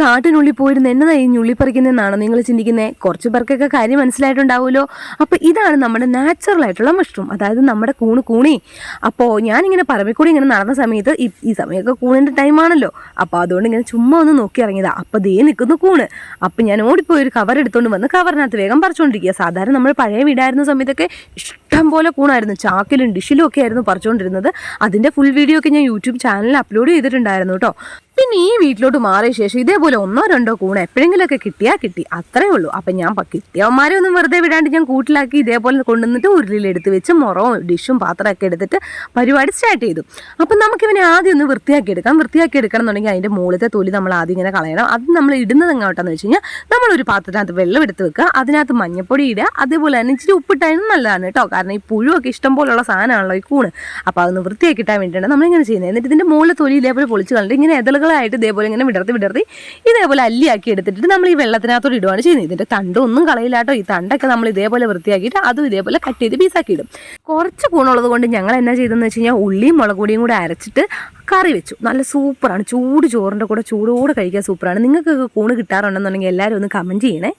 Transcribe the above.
കാട്ടിനുള്ളിൽ പോയിരുന്ന് എന്നതാ ഈ ഞുള്ളി പറിക്കുന്നതെന്നാണോ നിങ്ങൾ ചിന്തിക്കുന്നത് കുറച്ച് പേർക്കൊക്കെ കാര്യം മനസ്സിലായിട്ടുണ്ടാവുമല്ലോ. അപ്പോൾ ഇതാണ് നമ്മുടെ നാച്ചുറൽ ആയിട്ടുള്ള മഷ്റൂം അതായത് നമ്മുടെ കൂണ് കൂണി. അപ്പോൾ ഞാനിങ്ങനെ പറമ്പിക്കൂടി ഇങ്ങനെ നടന്ന സമയത്ത് ഈ ഈ സമയമൊക്കെ കൂണിന്റെ ടൈമാണല്ലോ അപ്പോൾ അതുകൊണ്ട് ഇങ്ങനെ ചുമ്മാ ഒന്ന് നോക്കി ഇറങ്ങിയതാ. അപ്പോൾ ദേ നിൽക്കുന്നു കൂണ്. അപ്പോൾ ഞാൻ ഓടിപ്പോയി ഒരു കവർ എടുത്തുകൊണ്ട് വന്ന് കവറിനകത്ത് വേഗം പറിച്ചുകൊണ്ടിരിക്കുക സാധാരണ നമ്മൾ പഴയ വീടായിരുന്ന സമയത്തൊക്കെ ഇഷ്ടം പോലെ കൂണായിരുന്നു. ചാക്കിലും ഡിഷിലും ഒക്കെ ആയിരുന്നു പറിച്ചുകൊണ്ടിരുന്നത് അതിന്റെ ഫുൾ വീഡിയോ ഒക്കെ ഞാൻ യൂട്യൂബ് ചാനലിൽ അപ്ലോഡ് ചെയ്തിട്ടുണ്ടായിരുന്നു കേട്ടോ. പിന്നെ ഈ വീട്ടിലോട്ട് മാറിയ ശേഷം ഇതേപോലെ ഒന്നോ രണ്ടോ കൂണ് എപ്പോഴെങ്കിലുമൊക്കെ കിട്ടിയാൽ കിട്ടി. അത്രേ ഉള്ളൂ. അപ്പം ഞാൻ കിട്ടിയവന്മാരെ ഒന്നും വെറുതെ വിടാണ്ട് ഞാൻ കൂട്ടിലാക്കി ഇതേപോലെ കൊണ്ടുവന്നിട്ട് ഉരുളിയിലെടുത്ത് വെച്ച് മുറവും ഡിഷും പാത്രമൊക്കെ എടുത്തിട്ട് പരിപാടി സ്റ്റാർട്ട് ചെയ്തു. അപ്പം നമുക്കിവനെ ആദ്യം ഒന്ന് വൃത്തിയാക്കി എടുക്കാം. വൃത്തിയാക്കി എടുക്കണം എന്നുണ്ടെങ്കിൽ അതിന്റെ മുകളിലത്തെ തൊലി നമ്മൾ ആദ്യം ഇങ്ങനെ കളയണം. അത് നമ്മൾ ഇടുന്നത് എങ്ങോട്ടാന്ന് വെച്ച് കഴിഞ്ഞാൽ നമ്മളൊരു പാത്രത്തിനകത്ത് വെള്ളം എടുത്ത് വെക്കുക. അതിനകത്ത് മഞ്ഞപ്പൊടി ഇടുക. അതേപോലെ തന്നെ ഇച്ചിരി ഉപ്പിട്ടായാലും നല്ലതാണ് കേട്ടോ. കാരണം ഈ പുഴുവൊക്കെ ഇഷ്ടം പോലുള്ള സാധനമാണല്ലോ ഈ കൂണ്. അപ്പോൾ അതൊന്ന് വൃത്തിയാക്കി കിട്ടാൻ വേണ്ടിയിട്ടാണ് നമ്മളിങ്ങനെ ചെയ്യുന്നത്. എന്നിട്ട് ഇതിന്റെ മുകളിൽ തൊലി ഇതേപോലെ പൊളിച്ച് കളഞ്ഞിട്ട് ഇങ്ങനെ എതളുകളായിട്ട് ഇതേപോലെ ഇങ്ങനെ വിടർത്തി വിടർത്തി ഇതേപോലെ അല്ലിയാക്കി എടുത്തിട്ട് നമ്മൾ ഈ വെള്ളത്തിനകത്തോട് ഇടുവാണ് ചെയ്യുന്നത്. ഇതിന്റെ തണ്ടൊന്നും കളയില്ലാട്ടോ ഈ തണ്ടൊക്കെ നമ്മൾ ഇതേപോലെ വൃത്തിയാക്കിയിട്ട് അതും ഇതേപോലെ കട്ട് ചെയ്ത് പീസാക്കി ഇടും. കുറച്ച് കൂണുള്ളത് കൊണ്ട് ഞങ്ങൾ എന്നാ ചെയ്തതെന്ന് വെച്ച് കഴിഞ്ഞാൽ ഉള്ളിയും മുളക് പൊടിയും കൂടെ അരച്ചിട്ട് കറി വെച്ചു. നല്ല സൂപ്പറാണ്. ചൂട് ചോറിന്റെ കൂടെ ചൂടോടെ കഴിക്കാൻ സൂപ്പറാണ്. നിങ്ങൾക്കൊക്കെ കൂണ് കിട്ടാറുണ്ടെന്നുണ്ടെങ്കിൽ എല്ലാവരും ഒന്ന് കമന്റ് ചെയ്യണേ.